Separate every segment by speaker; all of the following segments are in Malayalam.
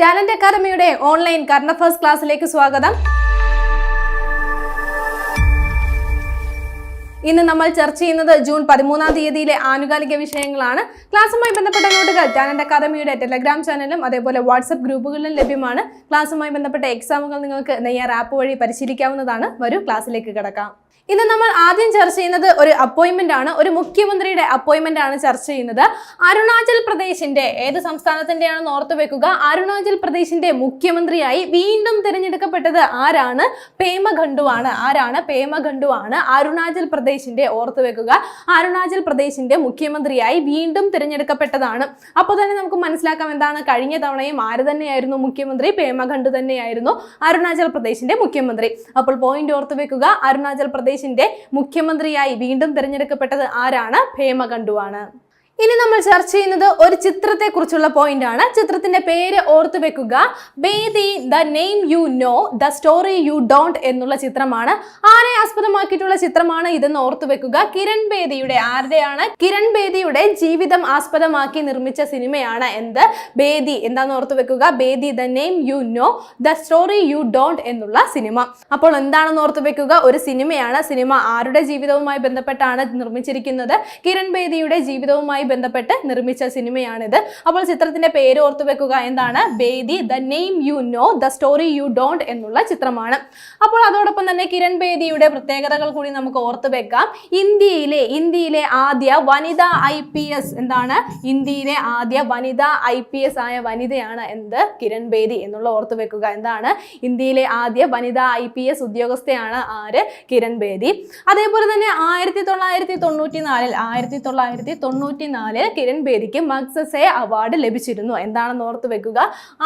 Speaker 1: ടാലന്റ് അക്കാദമിയുടെ ഓൺലൈൻ കർണ ഫസ്റ്റ് ക്ലാസ്സിലേക്ക് സ്വാഗതം. ഇന്ന് നമ്മൾ ചർച്ച ചെയ്യുന്നത് ജൂൺ പതിമൂന്നാം തീയതിയിലെ ആനുകാലിക വിഷയങ്ങളാണ്. ക്ലാസ്സുമായി ബന്ധപ്പെട്ട നോട്ടുകൾ ടാലന്റ് അക്കാദമിയുടെ ടെലഗ്രാം ചാനലും അതേപോലെ വാട്സപ്പ് ഗ്രൂപ്പുകളിലും ലഭ്യമാണ്. ക്ലാസ്സുമായി ബന്ധപ്പെട്ട എക്സാമുകൾ നിങ്ങൾക്ക് നെയ്യാർ ആപ്പ് വഴി പരിശീലിക്കാവുന്നതാണ്. വരൂ ക്ലാസ്സിലേക്ക് കിടക്കാം. ഇന്ന് നമ്മൾ ആദ്യം ചർച്ച ചെയ്യുന്നത് ഒരു അപ്പോയിൻമെന്റ് ആണ്. ഒരു മുഖ്യമന്ത്രിയുടെ അപ്പോയിൻമെന്റ് ആണ് ചർച്ച ചെയ്യുന്നത്. അരുണാചൽ പ്രദേശിന്റെ ഏത് സംസ്ഥാനത്തിന്റെയാണെന്ന് ഓർത്തു വെക്കുക. അരുണാചൽ പ്രദേശിന്റെ മുഖ്യമന്ത്രിയായി വീണ്ടും തിരഞ്ഞെടുക്കപ്പെട്ടത് ആരാണ്? പേമ ആണ് ആരാണ് പേമ ആണ് അരുണാചൽ പ്രദേശിന്റെ ഓർത്തു വെക്കുക. അരുണാചൽ പ്രദേശിന്റെ മുഖ്യമന്ത്രിയായി വീണ്ടും തിരഞ്ഞെടുക്കപ്പെട്ടതാണ്. അപ്പോൾ തന്നെ നമുക്ക് മനസ്സിലാക്കാം എന്താണ്? കഴിഞ്ഞ തവണയും ആര് തന്നെയായിരുന്നു മുഖ്യമന്ത്രി? പേമ ഖണ്ഡു തന്നെയായിരുന്നു അരുണാചൽ പ്രദേശിന്റെ മുഖ്യമന്ത്രി. അപ്പോൾ പോയിന്റ് ഓർത്തു വെക്കുക. അരുണാചൽ പ്രദേശിന്റെ മുഖ്യമന്ത്രിയായി വീണ്ടും തിരഞ്ഞെടുക്കപ്പെട്ടത് ആരാണ്? ഭേമ ഖണ്ഡു ആണ് ഇനി നമ്മൾ ചർച്ച ചെയ്യുന്നത് ഒരു ചിത്രത്തെ കുറിച്ചുള്ള പോയിന്റ് ആണ്. ചിത്രത്തിന്റെ പേര് ഓർത്തു വെക്കുക. Bedi the name you know the story you don't എന്നുള്ള ചിത്രമാണ്. ആരെ ആസ്പദമാക്കിയിട്ടുള്ള ചിത്രമാണ് ഇതെന്ന് ഓർത്തു വെക്കുക. കിരൺ ബേദിയുടെ ആരുടെയാണ്? കിരൺ ബേദിയുടെ ജീവിതം ആസ്പദമാക്കി നിർമ്മിച്ച സിനിമയാണ് എന്ത്? ബേദി. എന്താന്ന് ഓർത്തു വെക്കുക? Bedi the name you know the story you don't എന്നുള്ള സിനിമ. അപ്പോൾ എന്താണെന്ന് ഓർത്തു വെക്കുക? ഒരു സിനിമയാണ്. സിനിമ ആരുടെ ജീവിതവുമായി ബന്ധപ്പെട്ടാണ് നിർമ്മിച്ചിരിക്കുന്നത്? കിരൺ ബേദിയുടെ ജീവിതവുമായി ബന്ധപ്പെട്ട് നിർമ്മിച്ച സിനിമയാണിത്. അപ്പോൾ ചിത്രത്തിന്റെ പേര് ഓർത്തു വെക്കുക എന്താണ്? Bedi the name you know the story you don't എന്നുള്ള ചിത്രമാണ്. അപ്പോൾ അതോടൊപ്പം തന്നെ കിരൺ ബേദിയുടെ പ്രത്യേകതകൾ കൂടി നമുക്ക് ഓർത്തു വെക്കാം. ഇന്ത്യയിലെ ഇന്ത്യയിലെ ആദ്യ വനിതാ ഐ പി എസ് എന്താണ്? ഇന്ത്യയിലെ ആദ്യ വനിതാ ഐ പി എസ് ആയ വനിതയാണ് എന്ത്? കിരൺ ബേദി എന്നുള്ള ഓർത്തു വെക്കുക എന്താണ്? ഇന്ത്യയിലെ ആദ്യ വനിതാ ഐ പി എസ് ഉദ്യോഗസ്ഥയാണ് ആര്? കിരൺ ബേദി. അതേപോലെ തന്നെ ആയിരത്തി തൊള്ളായിരത്തി തൊണ്ണൂറ്റി നാലിൽ ആയിരത്തി തൊള്ളായിരത്തി തൊണ്ണൂറ്റി നാലിൽ കിരൺ ബേദിക്ക് മക്സസെ അവാർഡ് ലഭിച്ചിരുന്നു. എന്താണെന്ന് ഓർത്ത് വെക്കുക?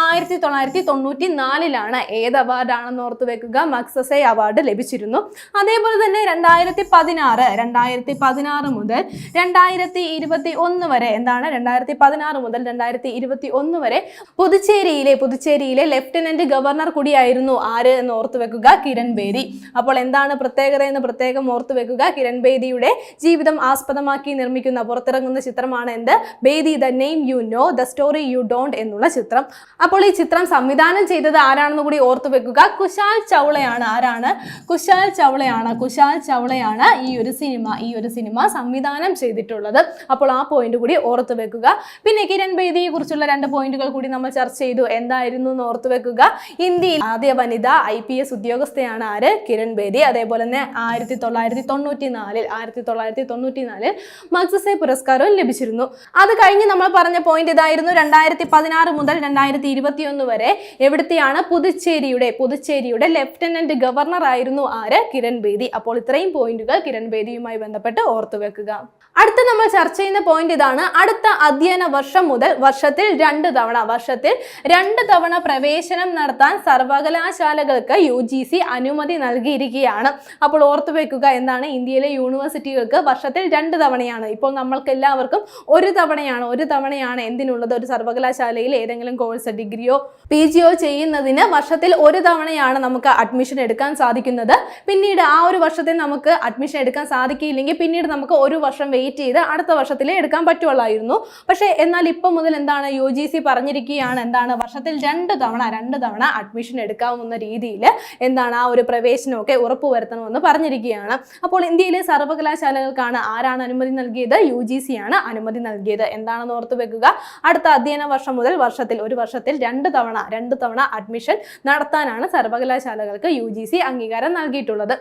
Speaker 1: ആയിരത്തി തൊള്ളായിരത്തി തൊണ്ണൂറ്റി നാലിലാണ് ഏത് അവാർഡാണെന്ന് ഓർത്ത് വെക്കുക? മക്സസെ അവാർഡ് ലഭിച്ചിരുന്നു. അതേപോലെ തന്നെ രണ്ടായിരത്തി പതിനാറ് രണ്ടായിരത്തി പതിനാറ് മുതൽ രണ്ടായിരത്തി ഇരുപത്തി ഒന്ന് വരെ എന്താണ്? രണ്ടായിരത്തി പതിനാറ് മുതൽ രണ്ടായിരത്തി ഇരുപത്തി ഒന്ന് വരെ പുതുച്ചേരിയിലെ പുതുച്ചേരിയിലെ ലെഫ്റ്റനന്റ് ഗവർണർ കൂടിയായിരുന്നു ആര് എന്ന് ഓർത്ത് വെക്കുക? കിരൺ ബേദി. അപ്പോൾ എന്താണ് പ്രത്യേകത എന്ന് പ്രത്യേകം ഓർത്തു വെക്കുക? കിരൺ ബേദിയുടെ ജീവിതം ആസ്പദമാക്കി നിർമ്മിക്കുന്ന പുറത്തിറങ്ങുന്ന ചിത്രമാണ് എന്ത് Bedi the name you know the story you don't എന്നുള്ള ചിത്രം. അപ്പോൾ ഈ ചിത്രം സംവിധാനം ചെയ്തത് ആരാണെന്ന് കൂടി ഓർത്തു വെക്കുക. കുശാൽ ചൗളയാണ്. ആരാണ്? കുശാൽ ചൗളയാണ്. കുശാൽ ചൗളയാണ് ഈ ഒരു സിനിമ ഈ ഒരു സിനിമ സംവിധാനം ചെയ്തിട്ടുള്ളത്. അപ്പോൾ ആ പോയിന്റ് കൂടി ഓർത്തു വെക്കുക. പിന്നെ കിരൺ ബേദിയെ കുറിച്ചുള്ള രണ്ട് പോയിന്റുകൾ കൂടി നമ്മൾ ചർച്ച ചെയ്തു. എന്തായിരുന്നു എന്ന് ഓർത്തു വെക്കുക. ഇന്ത്യയിൽ ആദ്യ വനിത ഐ പി എസ് ഉദ്യോഗസ്ഥയാണ് ആര്? കിരൺ ബേദി. അതേപോലെ തന്നെ ആയിരത്തി തൊള്ളായിരത്തി തൊണ്ണൂറ്റി നാലിൽ ആയിരത്തി തൊള്ളായിരത്തി തൊണ്ണൂറ്റി നാലിൽ മക്സസെ പുരസ്കാരവും ലഭിച്ചിരുന്നു. അത് കഴിഞ്ഞ് നമ്മൾ പറഞ്ഞ പോയിന്റ് ഇതായിരുന്നു രണ്ടായിരത്തി പതിനാറ് മുതൽ രണ്ടായിരത്തി ഇരുപത്തിയൊന്ന് വരെ. എവിടുത്തെയാണ്? പുതുച്ചേരിയുടെ പുതുച്ചേരിയുടെ ലെഫ്റ്റനന്റ് ഗവർണർ ആയിരുന്നു ആര്? കിരൺ ബേദി. അപ്പോൾ ഇത്രയും പോയിന്റുകൾ കിരൺ ബേദിയുമായി ബന്ധപ്പെട്ട് ഓർത്തു വെക്കുക. അടുത്ത നമ്മൾ ചർച്ച ചെയ്യുന്ന പോയിന്റ് ഇതാണ് അടുത്ത അധ്യയന വർഷം മുതൽ വർഷത്തിൽ രണ്ട് തവണ വർഷത്തിൽ രണ്ട് തവണ പ്രവേശനം നടത്താൻ സർവകലാശാലകൾക്ക് യു ജി സി അനുമതി നൽകിയിരിക്കുകയാണ്. അപ്പോൾ ഓർത്തു വെക്കുക എന്താണ്? ഇന്ത്യയിലെ യൂണിവേഴ്സിറ്റികൾക്ക് വർഷത്തിൽ രണ്ട് തവണയാണ്. ഇപ്പോൾ നമ്മൾക്ക് എല്ലാവർക്കും ഒരു തവണയാണ് ഒരു തവണയാണ് എന്തിനുള്ളത്? ഒരു സർവകലാശാലയിൽ ഏതെങ്കിലും കോഴ്സ് ഡിഗ്രിയോ പി ജിയോ ചെയ്യുന്നതിന് വർഷത്തിൽ ഒരു തവണയാണ് നമുക്ക് അഡ്മിഷൻ എടുക്കാൻ സാധിക്കുന്നത്. പിന്നീട് ആ ഒരു വർഷത്തിൽ നമുക്ക് അഡ്മിഷൻ എടുക്കാൻ സാധിക്കില്ലെങ്കിൽ പിന്നീട് നമുക്ക് ഒരു വർഷം വെയിറ്റ് ചെയ്ത് അടുത്ത വർഷത്തിലേ എടുക്കാൻ പറ്റുള്ളായിരുന്നു പക്ഷേ എന്നാൽ ഇപ്പം മുതൽ എന്താണ് യു ജി സി പറഞ്ഞിരിക്കുകയാണ് എന്താണ് വർഷത്തിൽ രണ്ട് തവണ രണ്ട് തവണ അഡ്മിഷൻ എടുക്കാവുന്ന രീതിയിൽ എന്താണ് ആ ഒരു പ്രവേശനമൊക്കെ ഉറപ്പുവരുത്തണമെന്ന് പറഞ്ഞിരിക്കുകയാണ്. അപ്പോൾ ഇന്ത്യയിലെ സർവകലാശാലകൾക്കാണ് ആരാണ് അനുമതി നൽകിയത്? യു ജി സി ആണ്. അനുമതി നൽകിയത്. എന്താണെന്ന് ഓർത്ത് വെക്കുക? അടുത്ത അധ്യയന വർഷം മുതൽ വർഷത്തിൽ ഒരു വർഷത്തിൽ രണ്ട് തവണ രണ്ട് തവണ അഡ്മിഷൻ നടത്താനാണ് സർവകലാശാലകൾക്ക് യു ജി സി അംഗീകാരം നൽകിയിട്ടുള്ളത്.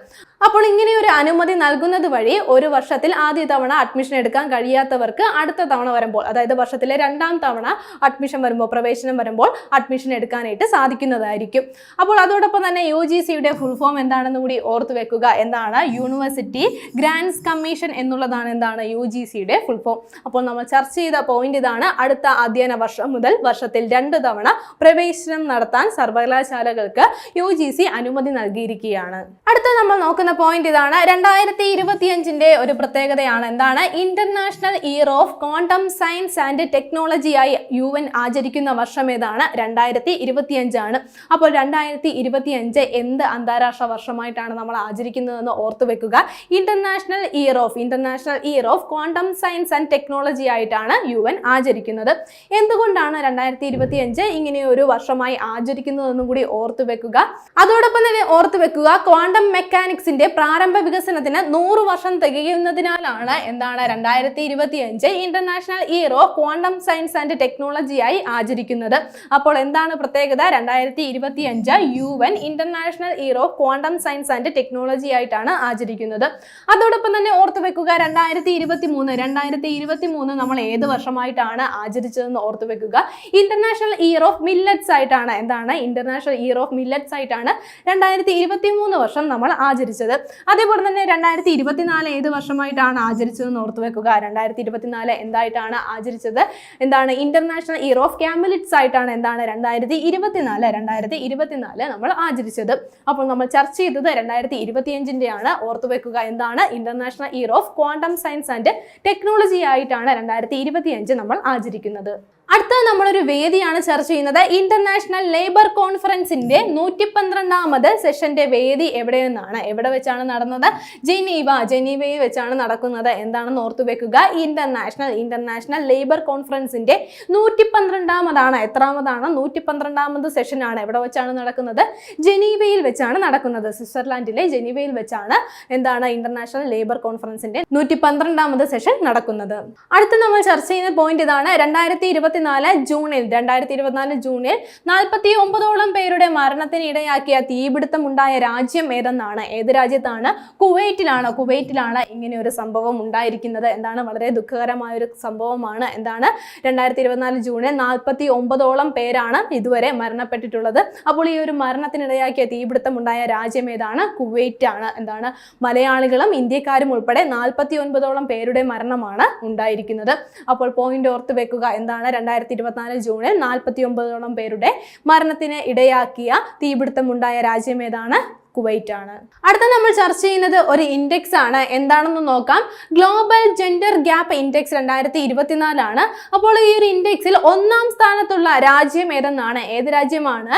Speaker 1: അപ്പോൾ ഇങ്ങനെ ഒരു അനുമതി നൽകുന്നത് വഴി ഒരു വർഷത്തിൽ ആദ്യ തവണ അഡ്മിഷൻ എടുക്കാൻ കഴിയാത്തവർക്ക് അടുത്ത തവണ വരുമ്പോൾ അതായത് വർഷത്തിലെ രണ്ടാം തവണ അഡ്മിഷൻ വരുമ്പോൾ പ്രവേശനം വരുമ്പോൾ അഡ്മിഷൻ എടുക്കാനായിട്ട് സാധിക്കുന്നതായിരിക്കും. അപ്പോൾ അതോടൊപ്പം തന്നെ യു ജി സിയുടെ ഫുൾ ഫോം എന്താണെന്ന് കൂടി ഓർത്ത് വെക്കുക. എന്താണ്? യൂണിവേഴ്സിറ്റി ഗ്രാൻഡ്സ് കമ്മീഷൻ എന്നുള്ളതാണ് എന്താണ്? യു ജി സിയുടെ ഫുൾ ഫോം അപ്പോൾ നമ്മൾ ചർച്ച ചെയ്ത പോയിന്റ് ഇതാണ് അടുത്ത അധ്യയന വർഷം മുതൽ വർഷത്തിൽ രണ്ട് തവണ പ്രവേശനം നടത്താൻ സർവകലാശാലകൾക്ക് യു ജി സി അനുമതി നൽകിയിരിക്കുകയാണ്. അടുത്ത നമ്മൾ നോക്കുന്ന പോയിന്റ് ഇതാണ് രണ്ടായിരത്തി ഇരുപത്തിയഞ്ചിന്റെ ഒരു പ്രത്യേകതയാണ് എന്താണ്? International year of quantum science and ടെക്നോളജിയായി U N ആചരിക്കുന്ന വർഷം ഏതാണ്? രണ്ടായിരത്തി ഇരുപത്തിയഞ്ചാണ് അപ്പോൾ രണ്ടായിരത്തി ഇരുപത്തിയഞ്ച് എന്ത് അന്താരാഷ്ട്ര വർഷമായിട്ടാണ് നമ്മൾ ആചരിക്കുന്നതെന്ന് ഓർത്തു വെക്കുക. International year of international year of quantum science and technology ആയിട്ടാണ് യു എൻ ആചരിക്കുന്നത്. എന്തുകൊണ്ടാണ് രണ്ടായിരത്തി ഇരുപത്തി അഞ്ച് ഇങ്ങനെ ഒരു വർഷമായി ആചരിക്കുന്നതെന്നും കൂടി ഓർത്തു വെക്കുക. അതോടൊപ്പം തന്നെ ഓർത്തു വെക്കുക ക്വാണ്ടം മെക്കാനിക്സിന്റെ പ്രാരംഭ വികസനത്തിന് നൂറ് വർഷം തികയുന്നതിനാലാണ് എന്താണ് രണ്ടായിരത്തി ഇരുപത്തി അഞ്ച് international year of quantum science and technology ആയി ആചരിക്കുന്നത്. അപ്പോൾ എന്താണ് പ്രത്യേകത? രണ്ടായിരത്തി ഇരുപത്തി അഞ്ച് U N international year of quantum science and technology ആയിട്ടാണ് ആചരിക്കുന്നത്. അതോടൊപ്പം തന്നെ ഓർത്തു വെക്കുക രണ്ടായിരത്തി ഇരുപത്തി മൂന്ന് രണ്ടായിരത്തി ഇരുപത്തി മൂന്ന് നമ്മൾ ഏത് വർഷമായിട്ടാണ് ആചരിച്ചതെന്ന് ഓർത്തു വെക്കുക. ഇന്റർനാഷണൽ ഇയർ ഓഫ് മില്ലറ്റ്സ് ആയിട്ടാണ് എന്താണ്? ഇന്റർനാഷണൽ ഇയർ ഓഫ് മില്ലറ്റ്സ് ആയിട്ടാണ് രണ്ടായിരത്തി ഇരുപത്തി മൂന്ന് വർഷം നമ്മൾ ആചരിച്ചത്. അതേപോലെ തന്നെ രണ്ടായിരത്തി ഇരുപത്തിനാല് ഏത് വർഷമായിട്ടാണ് ആചരിച്ചതെന്ന് ഓർത്തു വെക്കുക? രണ്ടായിരത്തി ഇരുപത്തിനാല് എന്തായിട്ടാണ് ആചരിച്ചത്? എന്താണ്? ഇന്റർനാഷണൽ ഇയർ ഓഫ് ക്യാമലിറ്റ്സ് ആയിട്ടാണ് എന്താണ്? രണ്ടായിരത്തി ഇരുപത്തിനാല് രണ്ടായിരത്തി ഇരുപത്തിനാല് നമ്മൾ ആചരിച്ചത്. അപ്പോൾ നമ്മൾ ചർച്ച ചെയ്തത് രണ്ടായിരത്തി ഇരുപത്തിയഞ്ചിന്റെയാണ് ഓർത്തു വെക്കുക എന്താണ്? International year of quantum science and technology ആയിട്ടാണ് രണ്ടായിരത്തി ഇരുപത്തിയഞ്ച് നമ്മൾ ആചരിക്കുന്നത്. അടുത്ത നമ്മളൊരു വേദിയാണ് ചർച്ച ചെയ്യുന്നത്. ഇന്റർനാഷണൽ ലേബർ കോൺഫറൻസിന്റെ നൂറ്റി പന്ത്രണ്ടാമത് സെഷന്റെ വേദി എവിടെ നിന്നാണ് എവിടെ വെച്ചാണ് നടന്നത്? ജനീവ ജനീവയിൽ വെച്ചാണ് നടക്കുന്നത്. എന്താണെന്ന് ഓർത്തു വെക്കുക. ഇന്റർനാഷണൽ ഇന്റർനാഷണൽ ലേബർ കോൺഫറൻസിന്റെ നൂറ്റി പന്ത്രണ്ടാമതാണ് എത്രാമതാണ്? നൂറ്റി പന്ത്രണ്ടാമത് സെഷനാണ് എവിടെ വെച്ചാണ് നടക്കുന്നത്? ജനീവയിൽ വെച്ചാണ് നടക്കുന്നത്. സ്വിറ്റ്സർലാൻഡിലെ ജനീവയിൽ വെച്ചാണ് എന്താണ് ഇന്റർനാഷണൽ ലേബർ കോൺഫറൻസിന്റെ നൂറ്റി പന്ത്രണ്ടാമത് സെഷൻ നടക്കുന്നത്. അടുത്ത നമ്മൾ ചർച്ച ചെയ്യുന്ന പോയിന്റ് ഇതാണ്. രണ്ടായിരത്തി ഇരുപത്തിനാല് ജൂണിൽ രണ്ടായിരത്തി ഇരുപത്തിനാല് ജൂണിൽ നാൽപ്പത്തി ഒമ്പതോളം പേരുടെ മരണത്തിന് ഇടയാക്കിയ തീപിടുത്തം ഉണ്ടായ രാജ്യം ഏതെന്നാണ്? ഏത് രാജ്യത്താണ്? കുവൈറ്റിലാണ്. കുവൈറ്റിലാണ് ഇങ്ങനെ ഒരു സംഭവം ഉണ്ടായിരിക്കുന്നത്. എന്താണ്? വളരെ ദുഃഖകരമായ ഒരു സംഭവമാണ്. എന്താണ്? രണ്ടായിരത്തി ഇരുപത്തിനാല് ജൂണിൽ നാൽപ്പത്തി ഒമ്പതോളം പേരാണ് ഇതുവരെ മരണപ്പെട്ടിട്ടുള്ളത്. അപ്പോൾ ഈ ഒരു മരണത്തിനിടയാക്കിയ തീപിടുത്തം ഉണ്ടായ രാജ്യം ഏതാണ്? കുവൈറ്റ് ആണ് എന്താണ്? മലയാളികളും ഇന്ത്യക്കാരും ഉൾപ്പെടെ നാൽപ്പത്തി ഒൻപതോളം പേരുടെ മരണമാണ് ഉണ്ടായിരിക്കുന്നത്. അപ്പോൾ പോയിന്റ് ഓർത്ത് വെക്കുക. എന്താണ്? രണ്ടായിരത്തി ഇരുപത്തിനാല് ജൂണിൽ നാൽപ്പത്തി ഒമ്പതോളം പേരുടെ മരണത്തിന് ഇടയാക്കിയ തീപിടുത്തം ഉണ്ടായ രാജ്യം ഏതാണ്? കുവൈറ്റ് ആണ് അടുത്ത നമ്മൾ ചർച്ച ചെയ്യുന്നത് ഒരു ഇൻഡെക്സ് ആണ് എന്താണെന്ന് നോക്കാം. ഗ്ലോബൽ ജെൻഡർ ഗ്യാപ്പ് ഇൻഡെക്സ് രണ്ടായിരത്തി ഇരുപത്തിനാലാണ് അപ്പോൾ ഈ ഒരു ഇൻഡെക്സിൽ ഒന്നാം സ്ഥാനത്തുള്ള രാജ്യം ഏതെന്നാണ്? ഏത് രാജ്യമാണ്?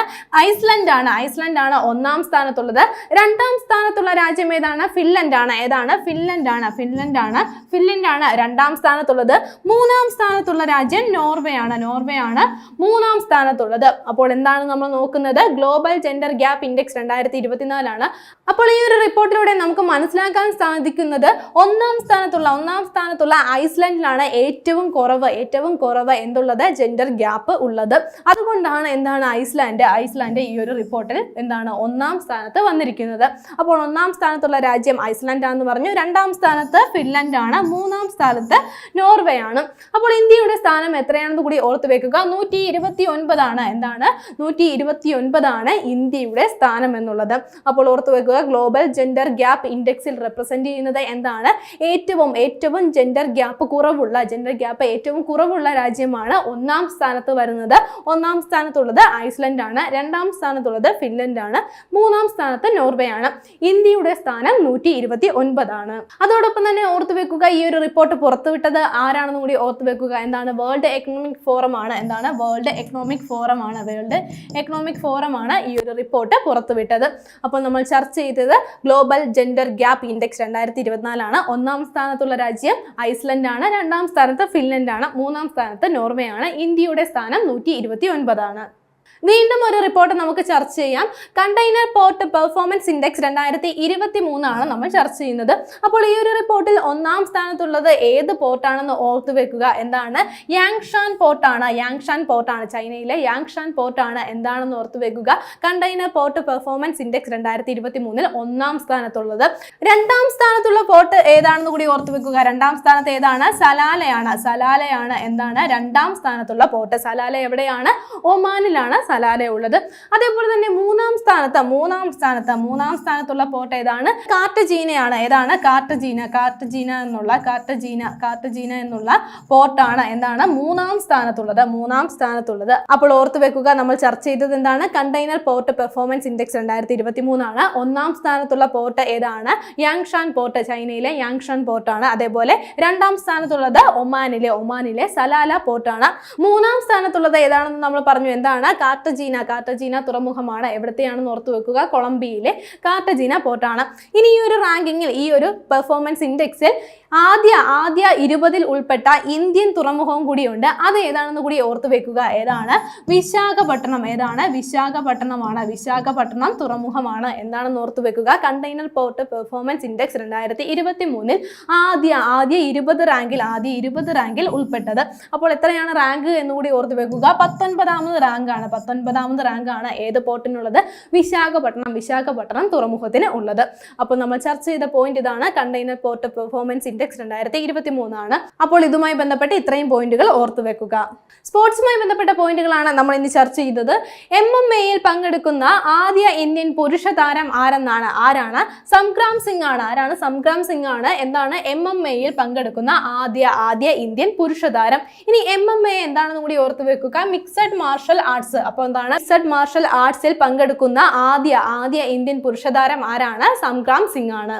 Speaker 1: ഐസ്ലൻഡ് ആണ് ഐസ്ലൻഡ് ആണ് ഒന്നാം സ്ഥാനത്തുള്ളത്. രണ്ടാം സ്ഥാനത്തുള്ള രാജ്യം ഏതാണ്? ഫിൻലൻഡ് ആണ് ഏതാണ്? ഫിൻലൻഡ് ആണ് ഫിൻലൻഡ് ആണ് ഫിൻലൻഡ് ആണ് രണ്ടാം സ്ഥാനത്തുള്ളത്. മൂന്നാം സ്ഥാനത്തുള്ള രാജ്യം നോർവേ ആണ് നോർവേ ആണ് മൂന്നാം സ്ഥാനത്തുള്ളത്. അപ്പോൾ എന്താണ് നമ്മൾ നോക്കുന്നത്? ഗ്ലോബൽ ജെൻഡർ ഗ്യാപ്പ് ഇൻഡെക്സ് രണ്ടായിരത്തി ഇരുപത്തിനാലാണ് അപ്പോൾ ഈ ഒരു റിപ്പോർട്ടിലൂടെ നമുക്ക് മനസ്സിലാക്കാൻ സാധിക്കുന്നത് ഒന്നാം സ്ഥാനത്തുള്ള ഒന്നാം സ്ഥാനത്തുള്ള ഐസ്ലൻഡിലാണ് ഏറ്റവും കുറവ് ഏറ്റവും കുറവ് എന്തുള്ളത്? ജെൻഡർ ഗ്യാപ്പ് ഉള്ളത്. അതുകൊണ്ടാണ് എന്താണ് ഐസ്ലാൻഡ് ഐസ്ലാൻഡ് ഈ ഒരു റിപ്പോർട്ടിൽ എന്താണ് ഒന്നാം സ്ഥാനത്ത് വന്നിരിക്കുന്നത്. അപ്പോൾ ഒന്നാം സ്ഥാനത്തുള്ള രാജ്യം ഐസ്ലാൻഡ് ആണെന്ന് പറഞ്ഞു. രണ്ടാം സ്ഥാനത്ത് ഫിൻലാൻഡ് ആണ് മൂന്നാം സ്ഥാനത്ത് നോർവേ ആണ് അപ്പോൾ ഇന്ത്യയുടെ സ്ഥാനം എത്രയാണെന്ന് കൂടി ഓർത്ത് വെക്കുക. നൂറ്റി ഇരുപത്തി ഒൻപതാണ് എന്താണ്? നൂറ്റി ഇരുപത്തി ഒൻപതാണ് ഇന്ത്യയുടെ സ്ഥാനം എന്നുള്ളത്. അപ്പോൾ ഓർത്ത് വെക്കുക ഗ്ലോബൽ ജെൻഡർ ഗ്യാപ്പ് ഇൻഡെക്സിൽ റെപ്രസെന്റ് ചെയ്യുന്നത് എന്താണ്? ഏറ്റവും ഏറ്റവും ജെൻഡർ ഗ്യാപ്പ് കുറവുള്ള ജെൻഡർ ഗ്യാപ്പ് ഏറ്റവും കുറവുള്ള രാജ്യമാണ് ഒന്നാം സ്ഥാനത്ത് വരുന്നത്. ഒന്നാം സ്ഥാനത്തുള്ളത് ഐസ്ലൻഡ് ആണ് രണ്ടാം സ്ഥാനത്തുള്ളത് ഫിൻലൻഡ് ആണ് മൂന്നാം സ്ഥാനത്ത് നോർവേ ആണ്. ഇന്ത്യയുടെ സ്ഥാനം നൂറ്റി ഇരുപത്തി ഒൻപതാണ് അതോടൊപ്പം തന്നെ ഓർത്തു വെക്കുക ഈ ഒരു റിപ്പോർട്ട് പുറത്തുവിട്ടത് ആരാണെന്ന് കൂടി ഓർത്തു വെക്കുക. എന്താണ്? വേൾഡ് എക്കണോമിക് ഫോറം ആണ്. എന്താണ്? വേൾഡ് എക്കണോമിക് ഫോറം ആണ്. വേൾഡ് എക്കണോമിക് ഫോറം ആണ് ഈ ഒരു റിപ്പോർട്ട് പുറത്തുവിട്ടത്. അപ്പോൾ നമ്മൾ ചർച്ച ചെയ്തത് ഗ്ലോബൽ ജെൻഡർ ഗ്യാപ്പ് ഇൻഡെക്സ് രണ്ടായിരത്തി ഇരുപത്തിനാലാണ് ഒന്നാം സ്ഥാനത്തുള്ള രാജ്യം ഐസ്ലൻഡ് ആണ് രണ്ടാം സ്ഥാനത്ത് ഫിൻലൻഡ് ആണ് മൂന്നാം സ്ഥാനത്ത് നോർവേ ആണ് ഇന്ത്യയുടെ സ്ഥാനം നൂറ്റി ഇരുപത്തി ഒൻപതാണ് വീണ്ടും ഒരു റിപ്പോർട്ട് നമുക്ക് ചർച്ച ചെയ്യാം. കണ്ടെയ്നർ പോർട്ട് പെർഫോമൻസ് ഇൻഡെക്സ് രണ്ടായിരത്തി ഇരുപത്തി മൂന്നാണ് നമ്മൾ ചർച്ച ചെയ്യുന്നത്. അപ്പോൾ ഈ ഒരു റിപ്പോർട്ടിൽ ഒന്നാം സ്ഥാനത്തുള്ളത് ഏത് പോർട്ടാണെന്ന് ഓർത്തു വെക്കുക. എന്താണ്? യാങ്ഷാൻ പോർട്ടാണ് യാങ്ഷാൻ പോർട്ടാണ് ചൈനയിലെ യാങ്ഷാൻ പോർട്ടാണ് എന്താണെന്ന് ഓർത്തു വെക്കുക. കണ്ടെയ്നർ പോർട്ട് പെർഫോമൻസ് ഇൻഡെക്സ് രണ്ടായിരത്തി ഇരുപത്തി മൂന്നിൽ ഒന്നാം സ്ഥാനത്തുള്ളത്. രണ്ടാം സ്ഥാനത്തുള്ള പോർട്ട് ഏതാണെന്ന് കൂടി ഓർത്തു വെക്കുക. രണ്ടാം സ്ഥാനത്ത് ഏതാണ്? സലാലയാണ്. സലാലയാണ് എന്താണ്? രണ്ടാം സ്ഥാനത്തുള്ള പോർട്ട് സലാല എവിടെയാണ്? ഒമാനിലാണ്. സലാല ഉള്ളത് അതേപോലെ തന്നെ മൂന്നാം സ്ഥാനത്ത് മൂന്നാം സ്ഥാനത്ത് മൂന്നാം സ്ഥാനത്തുള്ള പോർട്ട് ഏതാണ്? കാർട്ടജീനയാണ്. ഏതാണ്? കാർട്ടജീന. കാർട്ടജീന എന്നുള്ള കാർട്ടജീന കാർട്ടജീന എന്നുള്ള പോർട്ടാണ് എന്താണ്? മൂന്നാം സ്ഥാനത്തുള്ളത് മൂന്നാം സ്ഥാനത്തുള്ളത്. അപ്പോൾ ഓർത്തു വെക്കുക നമ്മൾ ചർച്ച ചെയ്തത് എന്താണ്? കണ്ടെയ്നർ പോർട്ട് പെർഫോമൻസ് ഇൻഡെക്സ് രണ്ടായിരത്തി ഇരുപത്തി മൂന്നാണ് ഒന്നാം സ്ഥാനത്തുള്ള പോർട്ട് ഏതാണ്? യാങ്ഷാൻ പോർട്ട് ചൈനയിലെ യാങ്ഷാൻ പോർട്ടാണ്. അതേപോലെ രണ്ടാം സ്ഥാനത്തുള്ളത് ഒമാനിലെ ഒമാനിലെ സലാല പോർട്ടാണ്. മൂന്നാം സ്ഥാനത്തുള്ളത് ഏതാണെന്ന് നമ്മൾ പറഞ്ഞു. എന്താണ്? കാർട്ടജീന. കാർട്ടജീന തുറമുഖമാണ്. എവിടത്തെയാണെന്ന് ഓർത്ത് വെക്കുക. കൊളംബിയയിലെ കാർട്ടജീന പോർട്ടാണ് ഇനി ഈ ഒരു റാങ്കിങ്ങിൽ ഈ ഒരു പെർഫോമൻസ് ഇൻഡെക്സിൽ ആദ്യ ആദ്യ ഇരുപതിൽ ഉൾപ്പെട്ട ഇന്ത്യൻ തുറമുഖവും കൂടിയുണ്ട്. അത് ഏതാണെന്ന് കൂടി ഓർത്തു വെക്കുക. ഏതാണ്? വിശാഖപട്ടണം. ഏതാണ്? വിശാഖപട്ടണമാണ്. വിശാഖപട്ടണം തുറമുഖമാണ് എന്താണെന്ന് ഓർത്തു വെക്കുക. കണ്ടെയ്നർ പോർട്ട് പെർഫോമൻസ് ഇൻഡെക്സ് രണ്ടായിരത്തി ഇരുപത്തി മൂന്നിൽ ആദ്യ ആദ്യ ഇരുപത് റാങ്കിൽ ആദ്യ ഇരുപത് റാങ്കിൽ ഉൾപ്പെട്ടത്. അപ്പോൾ എത്രയാണ് റാങ്ക് എന്ന് കൂടി ഓർത്തു വെക്കുക. പത്തൊൻപതാമത് റാങ്കാണ്. പത്തൊൻപതാമത് റാങ്കാണ് ഏത് പോർട്ടിനുള്ളത്? വിശാഖപട്ടണം വിശാഖപട്ടണം തുറമുഖത്തിന് ഉള്ളത്. അപ്പോൾ നമ്മൾ ചർച്ച ചെയ്ത പോയിന്റ് ഇതാണ്. കണ്ടെയ്നർ പോർട്ട് പെർഫോമൻസ് ഇൻഡെക്സ് രണ്ടായിരത്തി ഇരുപത്തി മൂന്നാണ് അപ്പോൾ ഇതുമായി ബന്ധപ്പെട്ട് ഇത്രയും പോയിന്റുകൾ ഓർത്തു വെക്കുക. സ്പോർട്സുമായി ബന്ധപ്പെട്ട പോയിന്റുകളാണ് നമ്മൾ ഇന്ന് ചർച്ച ചെയ്തത്. എം എം എയിൽ പങ്കെടുക്കുന്ന ആദ്യ ഇന്ത്യൻ പുരുഷ താരം ആരെന്നാണ്? ആരാണ്? സംക്രാം സിംഗ് ആണ്. ആരാണ് സംക്രാം സിംഗ് ആണ്? എന്താണ് എം എം എയിൽ പങ്കെടുക്കുന്ന ആദ്യ ആദ്യ ഇന്ത്യൻ പുരുഷ താരം. ഇനി എം എം എ എന്താണെന്ന് കൂടി ഓർത്തു വെക്കുക. മിക്സഡ് മാർഷൽ ആർട്സ് അപ്പോൾ എന്താണ്? മിക്സഡ് മാർഷൽ ആർട്സിൽ പങ്കെടുക്കുന്ന ആദ്യ ആദ്യ ഇന്ത്യൻ പുരുഷ താരം ആരാണ്? സംക്രാം സിംഗ് ആണ്.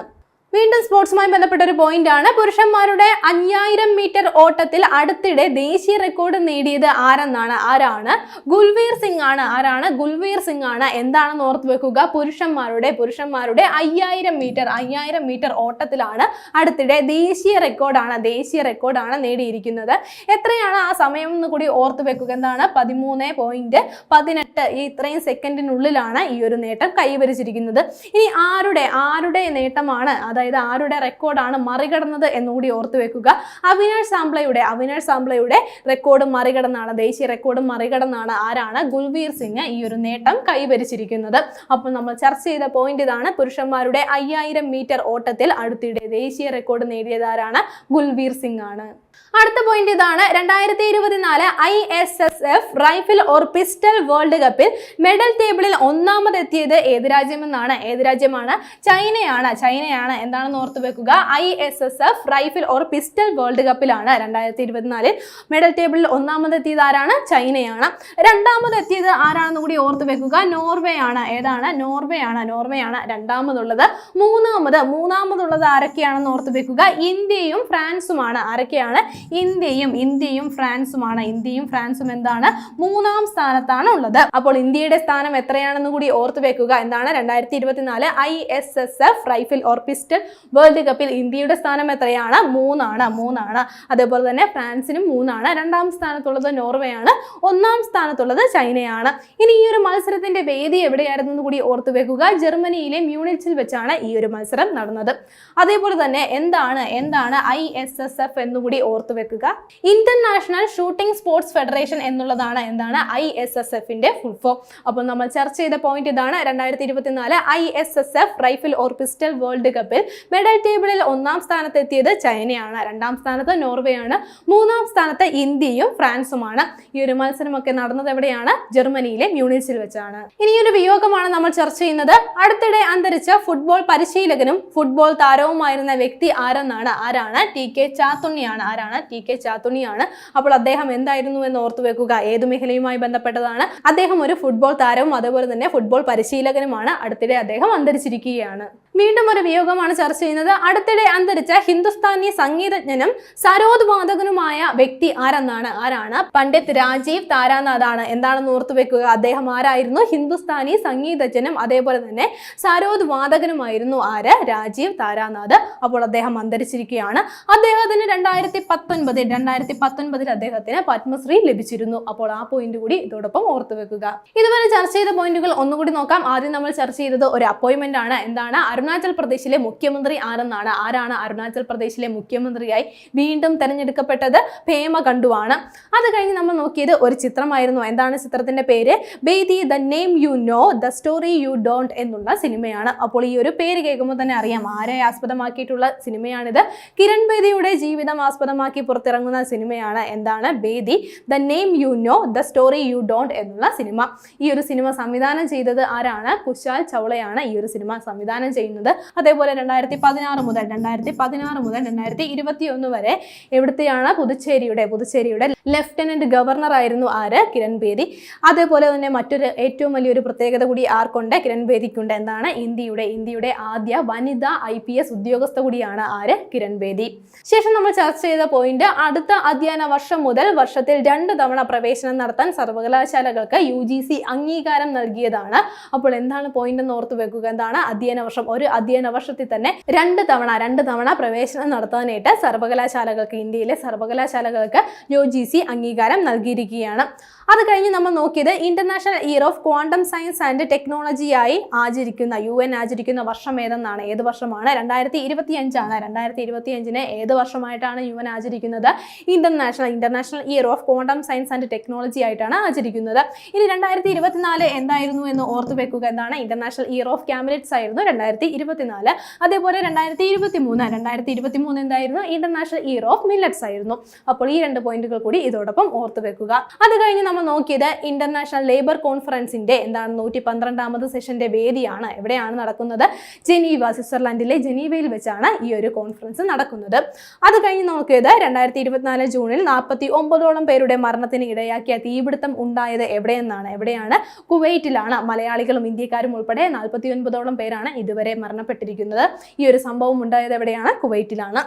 Speaker 1: വീണ്ടും സ്പോർട്സുമായി ബന്ധപ്പെട്ട ഒരു പോയിന്റ് ആണ്. പുരുഷന്മാരുടെ അഞ്ഞായിരം മീറ്റർ ഓട്ടത്തിൽ അടുത്തിടെ ദേശീയ റെക്കോർഡ് നേടിയത് ആരെന്നാണ്? ആരാണ്? ഗുൽവീർ സിംഗ് ആണ്. ആരാണ്? ഗുൽവീർ സിംഗ് ആണ്. എന്താണെന്ന് ഓർത്ത് വെക്കുക. പുരുഷന്മാരുടെ പുരുഷന്മാരുടെ അയ്യായിരം മീറ്റർ അയ്യായിരം മീറ്റർ ഓട്ടത്തിലാണ് അടുത്തിടെ ദേശീയ റെക്കോർഡാണ് ദേശീയ റെക്കോർഡാണ് നേടിയിരിക്കുന്നത്. എത്രയാണ് ആ സമയം എന്ന് കൂടി ഓർത്ത് വെക്കുക. എന്താണ്? പതിമൂന്ന് പോയിന്റ് പതിനെട്ട് ഈ ഇത്രയും സെക്കൻഡിനുള്ളിലാണ് ഈ ഒരു നേട്ടം കൈവരിച്ചിരിക്കുന്നത്. ഇനി ആരുടെ ആരുടെ നേട്ടമാണ്? അതായത് ആരുടെ റെക്കോർഡാണ് മറികടന്നത് എന്നുകൂടി ഓർത്തു വെക്കുക. അവിനാഷ് സാംബ്ലയുടെ അവിനാഷ് സാംബ്ലയുടെ റെക്കോർഡ് മറികടന്നാണ് ദേശീയ റെക്കോർഡ് മറികടന്നാണ് ആരാണ് ഗുൽവീർ സിംഗ് ഈ ഒരു നേട്ടം കൈവരിച്ചിരിക്കുന്നത്. അപ്പോൾ നമ്മൾ ചർച്ച ചെയ്ത പോയിന്റ് ഇതാണ്. പുരുഷന്മാരുടെ അയ്യായിരം മീറ്റർ ഓട്ടത്തിൽ അടുത്തിടെ ദേശീയ റെക്കോർഡ് നേടിയതാരാണ് ഗുൽവീർ സിംഗ് ആണ്. അടുത്ത പോയിന്റ് ഇതാണ്. രണ്ടായിരത്തി ഇരുപത്തിനാല് I S S F rifle or pistol world കപ്പിൽ മെഡൽ ടേബിളിൽ ഒന്നാമതെത്തിയത് ഏത് രാജ്യമെന്നാണ്? ഏത് രാജ്യമാണ്? ചൈനയാണ്. ചൈനയാണ് എന്താണെന്ന് ഓർത്ത് വെക്കുക? I S S F rifle or pistol world കപ്പിലാണ് രണ്ടായിരത്തി ഇരുപത്തിനാലിൽ മെഡൽ ടേബിളിൽ ഒന്നാമതെത്തിയത് ആരാണ്? ചൈനയാണ്. രണ്ടാമതെത്തിയത് ആരാണെന്ന് കൂടി ഓർത്ത് വെക്കുക? നോർവേ ആണ് ഏതാണ്? നോർവേ ആണ് നോർവേ ആണ് രണ്ടാമതുള്ളത്. മൂന്നാമത് മൂന്നാമതുള്ളത് ആരൊക്കെയാണെന്ന് ഓർത്ത് വെക്കുക? ഇന്ത്യയും ഫ്രാൻസുമാണ്. ആരൊക്കെയാണ്? ഇന്ത്യയും ഇന്ത്യയും ഫ്രാൻസുമാണ്. ഇന്ത്യയും ഫ്രാൻസും എന്താണ്? മൂന്നാം സ്ഥാനത്താണ് ഉള്ളത്. അപ്പോൾ ഇന്ത്യയുടെ സ്ഥാനം എത്രയാണെന്ന് കൂടി ഓർത്ത് വെക്കുക? എന്താണ്? രണ്ടായിരത്തി ഇരുപത്തിനാല് I S S F rifle or pistol world കപ്പിൽ ഇന്ത്യയുടെ സ്ഥാനം എത്രയാണ്? മൂന്നാണ്. മൂന്നാണ്. അതേപോലെ തന്നെ ഫ്രാൻസിനും മൂന്നാണ്. രണ്ടാം സ്ഥാനത്തുള്ളത് നോർവേയാണ്. ഒന്നാം സ്ഥാനത്തുള്ളത് ചൈനയാണ്. ഇനി ഈ ഒരു മത്സരത്തിന്റെ വേദി എവിടെയായിരുന്നു കൂടി ഓർത്തു വെക്കുക. ജർമ്മനിയിലെ മ്യൂണിച്ചിൽ വെച്ചാണ് ഈ ഒരു മത്സരം നടന്നത്. അതേപോലെ തന്നെ എന്താണ്? എന്താണ് ഐ എസ് എസ് എഫ് എന്നുകൂടി ഓർത്തു വെക്കുക. ഇന്റർനാഷണൽ ഷൂട്ടിംഗ് സ്പോർട്സ് ഫെഡറേഷൻ എന്നുള്ളതാണ് എന്താണ്? ഐ എസ് എസ് എഫിന്റെ ഫുൾ ഫോം അപ്പോൾ നമ്മൾ ചർച്ച ചെയ്ത പോയിന്റ് ഇതാണ്. രണ്ടായിരത്തി ഇരുപത്തിനാല് I S S F rifle or pistol world കപ്പിൽ മെഡൽ ടേബിളിൽ ഒന്നാം സ്ഥാനത്ത് എത്തിയത് ചൈനയാണ്. രണ്ടാം സ്ഥാനത്ത് നോർവേ ആണ് മൂന്നാം സ്ഥാനത്ത് ഇന്ത്യയും ഫ്രാൻസുമാണ്. ഈ ഒരു മത്സരമൊക്കെ നടന്നത് എവിടെയാണ്? ജർമ്മനിയിലെ മ്യൂണിച്ചിൽ വെച്ചാണ്. ഇനിയൊരു വിയോഗമാണ് നമ്മൾ ചർച്ച ചെയ്യുന്നത്. അടുത്തിടെ അന്തരിച്ച ഫുട്ബോൾ പരിശീലകനും ഫുട്ബോൾ താരവുമായിരുന്ന വ്യക്തി ആരെന്നാണ്? ആരാണ്? ടി കെ ചാത്തുണ്ണിയാണ്. ആരാണ്? ടി കെ ചാത്തുണ്ണിയാണ്. അപ്പോൾ അദ്ദേഹം എന്തായിരുന്നു എന്ന് ഓർത്തു വെക്കുക. ഏത് മേഖലയുമായി ബന്ധപ്പെട്ടതാണ്? അദ്ദേഹം ഒരു ഫുട്ബോൾ താരവും അതുപോലെ തന്നെ ഫുട്ബോൾ പരിശീലകനുമാണ്. അടുത്തിടെ അദ്ദേഹം അന്തരിച്ചിരിക്കുകയാണ്. വീണ്ടും ഒരു വിയോഗമാണ് ചർച്ച ചെയ്യുന്നത്. അടുത്തിടെ അന്തരിച്ച ഹിന്ദുസ്ഥാനി സംഗീതജ്ഞനും സരോദ് വാദകനുമായ വ്യക്തി ആരെന്നാണ്? ആരാണ്? പണ്ഡിറ്റ് രാജീവ് താരാനാഥാണ്. എന്താണെന്ന് ഓർത്തു വെക്കുക. അദ്ദേഹം ആരായിരുന്നു? ഹിന്ദുസ്ഥാനി സംഗീതജ്ഞനും അതേപോലെ തന്നെ സരോദ് വാദകനുമായിരുന്നു ആര്? രാജീവ് താരാനാഥ്. അപ്പോൾ അദ്ദേഹം അന്തരിച്ചിരിക്കുകയാണ്. അദ്ദേഹത്തിന് രണ്ടായിരത്തി പത്തൊൻപതിൽ രണ്ടായിരത്തി പത്തൊൻപതിൽ അദ്ദേഹത്തിന് പത്മശ്രീ ലഭിച്ചിരുന്നു. അപ്പോൾ ആ പോയിന്റ് കൂടി ഇതോടൊപ്പം ഓർത്തു വെക്കുക. ഇതുവരെ ചർച്ച ചെയ്ത പോയിന്റുകൾ ഒന്നുകൂടി നോക്കാം. ആദ്യം നമ്മൾ ചർച്ച ചെയ്തത് ഒരു അപ്പോയിന്റ്മെന്റ് ആണ്. എന്താണ്? അരുണാചൽ പ്രദേശിലെ മുഖ്യമന്ത്രി ആരെന്നാണ്? ആരാണ് അരുണാചൽ പ്രദേശിലെ മുഖ്യമന്ത്രിയായി വീണ്ടും തെരഞ്ഞെടുക്കപ്പെട്ടത്? പേമ കണ്ടുവാണ്. അത് കഴിഞ്ഞ് നമ്മൾ നോക്കിയത് ഒരു ചിത്രമായിരുന്നു. എന്താണ് ചിത്രത്തിന്റെ പേര്? Bedi the name you know the story you don't എന്നുള്ള സിനിമയാണ്. അപ്പോൾ ഈ ഒരു പേര് കേൾക്കുമ്പോൾ തന്നെ അറിയാം ആരെ ആസ്പദമാക്കിയിട്ടുള്ള സിനിമയാണിത്. കിരൺ ബേദിയുടെ ജീവിതം ആസ്പദമാക്കി പുറത്തിറങ്ങുന്ന സിനിമയാണ് എന്താണ്? Bedi the name you know the story you don't എന്നുള്ള സിനിമ. ഈ ഒരു സിനിമ സംവിധാനം ചെയ്തത് ആരാണ്? കുശാൽ ചൗളയാണ്. ഈ ഒരു സിനിമ സംവിധാനം ചെയ്യുന്നത് അതേപോലെ രണ്ടായിരത്തി പതിനാറ് മുതൽ രണ്ടായിരത്തി പതിനാറ് മുതൽ രണ്ടായിരത്തി ഇരുപത്തി ഒന്ന് വരെ എവിടുത്തെയാണ്? പുതുച്ചേരിയുടെ പുതുച്ചേരിയുടെ ലെഫ്റ്റനന്റ് ഗവർണർ ആയിരുന്നു ആര്? കിരൺ ബേദി അതേപോലെ തന്നെ മറ്റൊരു ഏറ്റവും വലിയൊരു പ്രത്യേകത കൂടി ആർക്കുണ്ട്? കിരൺ ബേദിക്കുണ്ട് എന്താണ്? ഇന്ത്യയുടെ ഇന്ത്യയുടെ ആദ്യ വനിതാ ഐ പി എസ് ഉദ്യോഗസ്ഥ കൂടിയാണ് ആര്? കിരൺ ബേദി ശേഷം നമ്മൾ ചർച്ച ചെയ്ത പോയിന്റ് അടുത്ത അധ്യയന വർഷം മുതൽ വർഷത്തിൽ രണ്ട് തവണ പ്രവേശനം നടത്താൻ സർവകലാശാലകൾക്ക് യു ജി സി അംഗീകാരം നൽകിയതാണ്. അപ്പോൾ എന്താണ് പോയിന്റ് എന്ന് ഓർത്ത് വെക്കുക? എന്താണ്? അധ്യയന വർഷം ഒരു അധ്യയന വർഷത്തിൽ തന്നെ രണ്ട് തവണ രണ്ട് തവണ പ്രവേശനം നടത്താനായിട്ട് സർവകലാശാലകൾക്ക് ഇന്ത്യയിലെ സർവകലാശാലകൾക്ക് യു ജി സി അംഗീകാരം നൽകിയിരിക്കുകയാണ്. അത് കഴിഞ്ഞ് നമ്മൾ നോക്കിയത് international year of quantum science and ടെക്നോളജിയായി ആചരിക്കുന്ന യു എൻ ആചരിക്കുന്ന വർഷം ഏതെന്നാണ്? ഏത് വർഷമാണ്? രണ്ടായിരത്തി ഇരുപത്തി അഞ്ചാണ് രണ്ടായിരത്തി ഇരുപത്തി അഞ്ചിന് ഏത് വർഷമായിട്ടാണ് യു എൻ ആചരിക്കുന്നത്? International international year of quantum science and technology ആയിട്ടാണ് ആചരിക്കുന്നത്. ഇനി രണ്ടായിരത്തി ഇരുപത്തിനാല് എന്തായിരുന്നു എന്ന് ഓർത്തു വെക്കുക എന്താണ് ഇന്റർനാഷണൽ ഇയർ ഓഫ് ക്യാമറേറ്റ്സ് ആയിരുന്നു രണ്ടായിരത്തി ഇരുപത്തിനാല് അതേപോലെ രണ്ടായിരത്തി ഇരുപത്തി മൂന്ന് രണ്ടായിരത്തി ഇരുപത്തി മൂന്ന് എന്തായിരുന്നു? ഇന്റർനാഷണൽ ഇയർ ഓഫ് മില്ലറ്റ്സ് ആയിരുന്നു. അപ്പോൾ ഈ രണ്ട് പോയിന്റുകൾ കൂടി ഇതോടൊപ്പം ഓർത്ത് വെക്കുക. അത് കഴിഞ്ഞ് നമ്മൾ നോക്കിയത് ഇന്റർനാഷണൽ ലേബർ കോൺഫറൻസിന്റെ എന്താണ് നൂറ്റി പന്ത്രണ്ടാമത് സെഷന്റെ വേദിയാണ്. എവിടെയാണ് നടക്കുന്നത്? ജനീവ സ്വിറ്റ്സർലാൻഡിലെ ജനീവയിൽ വെച്ചാണ് ഈ ഒരു കോൺഫറൻസ് നടക്കുന്നത്. അത് കഴിഞ്ഞ് നോക്കിയത് രണ്ടായിരത്തി ഇരുപത്തിനാല് ജൂണിൽ നാൽപ്പത്തി ഒമ്പതോളം പേരുടെ മരണത്തിന് ഇടയാക്കിയ തീപിടുത്തം ഉണ്ടായത് എവിടെയെന്നാണ്? എവിടെയാണ്? കുവൈറ്റിലാണ്. മലയാളികളും ഇന്ത്യക്കാരും ഉൾപ്പെടെ നാൽപ്പത്തി ഒൻപതോളം പേരാണ് ഇതുവരെ മരണപ്പെട്ടിരിക്കുന്നത്. ഈ ഒരു സംഭവം ഉണ്ടായത് എവിടെയാണ്? കുവൈറ്റിലാണ്.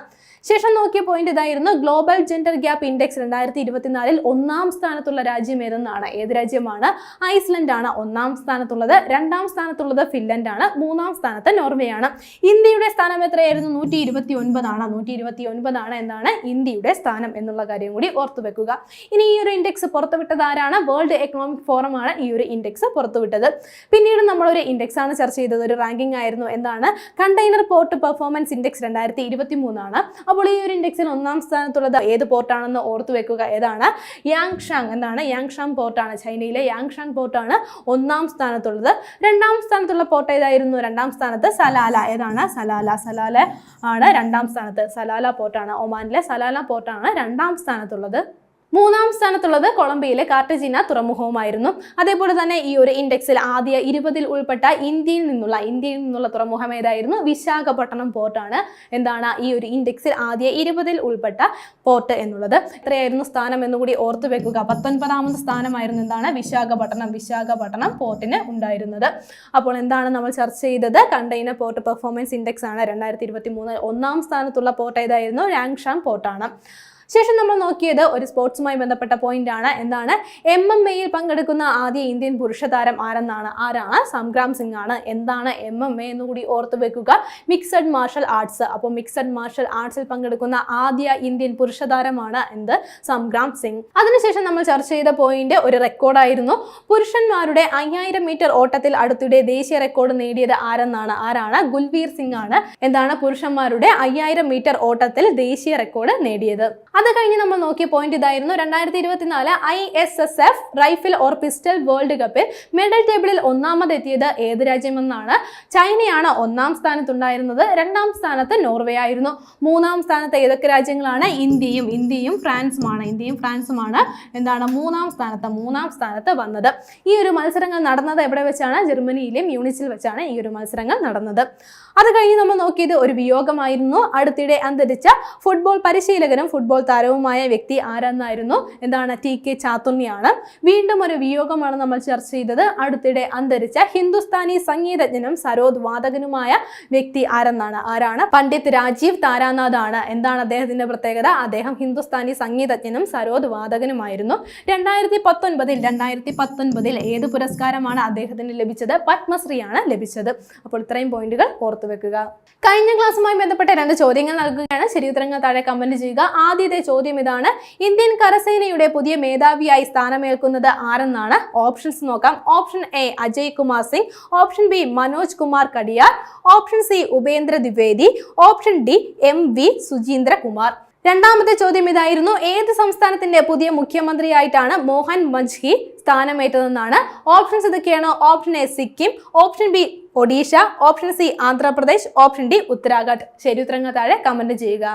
Speaker 1: ശേഷം നോക്കിയ പോയിന്റ് ഇതായിരുന്നു ഗ്ലോബൽ ജെൻഡർ ഗ്യാപ്പ് ഇൻഡെക്സ് രണ്ടായിരത്തി ഇരുപത്തിനാലിൽ ഒന്നാം സ്ഥാനത്തുള്ള രാജ്യം ഏതെന്നാണ്? ഏത് രാജ്യമാണ്? ഐസ്ലൻഡ് ആണ് ഒന്നാം സ്ഥാനത്തുള്ളത്. രണ്ടാം സ്ഥാനത്തുള്ളത് ഫിൻലൻഡ് ആണ്. മൂന്നാം സ്ഥാനത്ത് നോർവേ ആണ്. ഇന്ത്യയുടെ സ്ഥാനം എത്രയായിരുന്നു? നൂറ്റി ഇരുപത്തി ഒൻപതാണ് നൂറ്റി ഇരുപത്തി ഒൻപതാണ് എന്നാണ് ഇന്ത്യയുടെ സ്ഥാനം എന്നുള്ള കാര്യം കൂടി ഓർത്തു വെക്കുക. ഇനി ഈ ഒരു ഇൻഡെക്സ് പുറത്തുവിട്ടത് ആരാണ്? വേൾഡ് എക്കണോമിക് ഫോറം ആണ് ഈ ഒരു ഇൻഡെക്സ് പുറത്തുവിട്ടത്. പിന്നീട് നമ്മളൊരു ഇൻഡെക്സ് ആണ് ചർച്ച ചെയ്തത്. ഒരു റാങ്കിംഗ് ആയിരുന്നു. എന്താണ്? കണ്ടെയ്നർ പോർട്ട് പെർഫോമൻസ് ഇൻഡെക്സ് രണ്ടായിരത്തി ഇരുപത്തി മൂന്നാണ് അപ്പോൾ ഈ ഒരു ഇൻഡെക്സിൽ ഒന്നാം സ്ഥാനത്തുള്ളത് ഏത് പോർട്ടാണെന്ന് ഓർത്തു വെക്കുക ഏതാണ്? യാങ്ഷാങ്. എന്താണ്? യാങ്ഷാങ് പോർട്ടാണ് ചൈനയിലെ യാങ്ഷാങ് പോർട്ടാണ് ഒന്നാം സ്ഥാനത്തുള്ളത്. രണ്ടാം സ്ഥാനത്തുള്ള പോർട്ട് ഏതായിരുന്നു? രണ്ടാം സ്ഥാനത്ത് സലാല. ഏതാണ്? സലാല. സലാല ആണ് രണ്ടാം സ്ഥാനത്ത്. സലാല പോർട്ടാണ്. ഒമാനിലെ സലാല പോർട്ടാണ് രണ്ടാം സ്ഥാനത്തുള്ളത്. മൂന്നാം സ്ഥാനത്തുള്ളത് കൊളംബിയയിലെ കാർട്ടജീന തുറമുഖവുമായിരുന്നു. അതേപോലെ തന്നെ ഈ ഒരു ഇൻഡെക്സിൽ ആദ്യ ഇരുപതിൽ ഉൾപ്പെട്ട ഇന്ത്യയിൽ നിന്നുള്ള ഇന്ത്യയിൽ നിന്നുള്ള തുറമുഖം ഏതായിരുന്നു? വിശാഖപട്ടണം പോർട്ടാണ് എന്താണ് ഈ ഒരു ഇൻഡെക്സിൽ ആദ്യ ഇരുപതിൽ ഉൾപ്പെട്ട പോർട്ട് എന്നുള്ളത്? എത്രയായിരുന്നു സ്ഥാനം എന്നുകൂടി ഓർത്തു വെക്കുക. പത്തൊൻപതാമത് സ്ഥാനമായിരുന്നു എന്താണ്? വിശാഖപട്ടണം വിശാഖപട്ടണം പോർട്ടിന് ഉണ്ടായിരുന്നത്. അപ്പോൾ എന്താണ് നമ്മൾ ചർച്ച ചെയ്തത്? കണ്ടെയ്നർ പോർട്ട് പെർഫോമൻസ് ഇൻഡെക്സ് ആണ്. രണ്ടായിരത്തി ഇരുപത്തി മൂന്ന് ഒന്നാം സ്ഥാനത്തുള്ള പോർട്ട് ഏതായിരുന്നു? രാങ്ഷാം പോർട്ടാണ് ശേഷം നമ്മൾ നോക്കിയത് ഒരു സ്പോർട്സുമായി ബന്ധപ്പെട്ട പോയിന്റ് ആണ്. എന്താണ്? എം എം എയിൽ പങ്കെടുക്കുന്ന ആദ്യ ഇന്ത്യൻ പുരുഷ താരം ആരെന്നാണ്? ആരാണ്? സംഗ്രാം സിംഗ് ആണ് എന്താണ് എം എം എ എന്ന് കൂടി ഓർത്തു വെക്കുക. മിക്സഡ് മാർഷൽ ആർട്സ് അപ്പോൾ മിക്സഡ് മാർഷൽ ആർട്സിൽ പങ്കെടുക്കുന്ന ആദ്യ ഇന്ത്യൻ പുരുഷ താരമാണ് എന്ത്? സംഗ്രാം സിംഗ്. അതിനുശേഷം നമ്മൾ ചർച്ച ചെയ്ത പോയിന്റ് ഒരു റെക്കോർഡായിരുന്നു പുരുഷന്മാരുടെ അയ്യായിരം മീറ്റർ ഓട്ടത്തിൽ അടുത്തിടെ ദേശീയ റെക്കോർഡ് നേടിയത് ആരെന്നാണ്? ആരാണ്? ഗുൽവീർ സിംഗ് ആണ് എന്താണ് പുരുഷന്മാരുടെ അയ്യായിരം മീറ്റർ ഓട്ടത്തിൽ ദേശീയ റെക്കോർഡ് നേടിയത്. അത് കഴിഞ്ഞ് നമ്മൾ നോക്കിയ പോയിന്റ് ഇതായിരുന്നു. രണ്ടായിരത്തി ഇരുപത്തിനാല് I S S F rifle or pistol world കപ്പിൽ മെഡൽ ടേബിളിൽ ഒന്നാമതെത്തിയത് ഏത് രാജ്യമെന്നാണ്? ചൈനയാണ് ഒന്നാം സ്ഥാനത്തുണ്ടായിരുന്നത്. രണ്ടാം സ്ഥാനത്ത് നോർവേ ആയിരുന്നു. മൂന്നാം സ്ഥാനത്ത് ഏതൊക്കെ രാജ്യങ്ങളാണ്? ഇന്ത്യയും ഇന്ത്യയും ഫ്രാൻസുമാണ്. ഇന്ത്യയും ഫ്രാൻസുമാണ് എന്താണ് മൂന്നാം സ്ഥാനത്ത് മൂന്നാം സ്ഥാനത്ത് വന്നത്. ഈ ഒരു മത്സരങ്ങൾ നടന്നത് എവിടെ വെച്ചാണ്? ജർമ്മനിയിലെ മ്യൂണിച്ചിൽ വെച്ചാണ് ഈ ഒരു മത്സരങ്ങൾ നടന്നത്. അത് കഴിഞ്ഞ് നമ്മൾ നോക്കിയത് ഒരു വിയോഗമായിരുന്നു. അടുത്തിടെ അന്തരിച്ച ഫുട്ബോൾ പരിശീലകനും ഫുട്ബോൾ താരവുമായ വ്യക്തി ആരെന്നായിരുന്നു? എന്താണ് ടി കെ ചാത്തുണ്ണിയാണ്. വീണ്ടും ഒരു വിയോഗമാണ് നമ്മൾ ചർച്ച ചെയ്തത്. അടുത്തിടെ അന്തരിച്ച ഹിന്ദുസ്ഥാനി സംഗീതജ്ഞനും സരോദ് വാദകനുമായ വ്യക്തി ആരെന്നാണ്? ആരാണ്? പണ്ഡിറ്റ് രാജീവ് താരാനാഥാണ്. എന്താണ് അദ്ദേഹത്തിന്റെ പ്രത്യേകത? അദ്ദേഹം ഹിന്ദുസ്ഥാനി സംഗീതജ്ഞനും സരോദ് വാദകനുമായിരുന്നു. രണ്ടായിരത്തി പത്തൊൻപതിൽ രണ്ടായിരത്തി പത്തൊൻപതിൽ ഏത് പുരസ്കാരമാണ് അദ്ദേഹത്തിന് ലഭിച്ചത്? പത്മശ്രീയാണ് ലഭിച്ചത്. അപ്പോൾ ഇത്രയും പോയിന്റുകൾ ഓർത്തു വെക്കുക കഴിഞ്ഞ ക്ലാസ്സുമായി ബന്ധപ്പെട്ട രണ്ട് ചോദ്യങ്ങൾ നൽകുകയാണ്. ശരി ഉത്തരങ്ങൾ താഴെ കമന്റ് ചെയ്യുക. ആദ്യത്തെ രണ്ടാമത്തെ ചോദ്യം ഇതാണ്. ഇന്ത്യൻ കരസേനയുടെ പുതിയ മേധാവിയായി സ്ഥാനമേൽക്കുന്നത് ആരെന്നാണ്? ഓപ്ഷൻസ് നോക്കാം. Option A Ajay Kumar Singh. Option B Manoj Kumar Katiyar. Option C Upendra Dwivedi. Option D M V Sujeendra Kumar രണ്ടാമത്തെ ചോദ്യം ഇതായിരുന്നു. ഏത് സംസ്ഥാനത്തിന്റെ പുതിയ മുഖ്യമന്ത്രിയായിട്ടാണ് മോഹൻ മജ്ഹി സ്ഥാനമേറ്റതെന്നാണ്? ഓപ്ഷൻസ് ഇതൊക്കെയാണ്. Option A Sikkim. Option B Odisha. Option C Andhra Pradesh. Option D Uttarakhand. ശരി ഉത്തരങ്ങൾ താഴെ കമന്റ് ചെയ്യുക.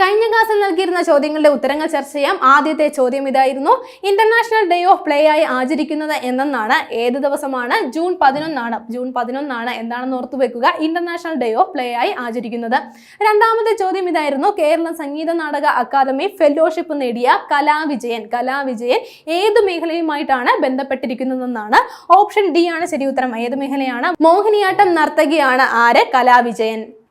Speaker 1: കഴിഞ്ഞ ക്ലാസ്സിൽ നൽകിയിരുന്ന ചോദ്യങ്ങളുടെ ഉത്തരങ്ങൾ ചർച്ച ചെയ്യാം. ആദ്യത്തെ ചോദ്യം ഇതായിരുന്നു. ഇന്റർനാഷണൽ ഡേ ഓഫ് പ്ലേ ആയി ആചരിക്കുന്നത് എന്നെന്നാണ്. ഏത് ദിവസമാണ്? ജൂൺ പതിനൊന്നാണ്. ജൂൺ പതിനൊന്നാണ് എന്താണെന്ന് ഓർത്തു വെക്കുക. ഇന്റർനാഷണൽ ഡേ ഓഫ് പ്ലേ ആയി ആചരിക്കുന്നത്. രണ്ടാമത്തെ ചോദ്യം ഇതായിരുന്നു. കേരള സംഗീത നാടക അക്കാദമി ഫെലോഷിപ്പ് നേടിയ കലാവിജയൻ. കലാവിജയൻ ഏത് മേഖലയുമായിട്ടാണ് ബന്ധപ്പെട്ടിരിക്കുന്നതെന്നാണ്. ഓപ്ഷൻ ഡി ആണ് ശരി ഉത്തരം ഏത് മേഖലയാണ്? മോഹിനിയാട്ടം നർത്തകിയാണ് ആര്? കലാവിജയൻ.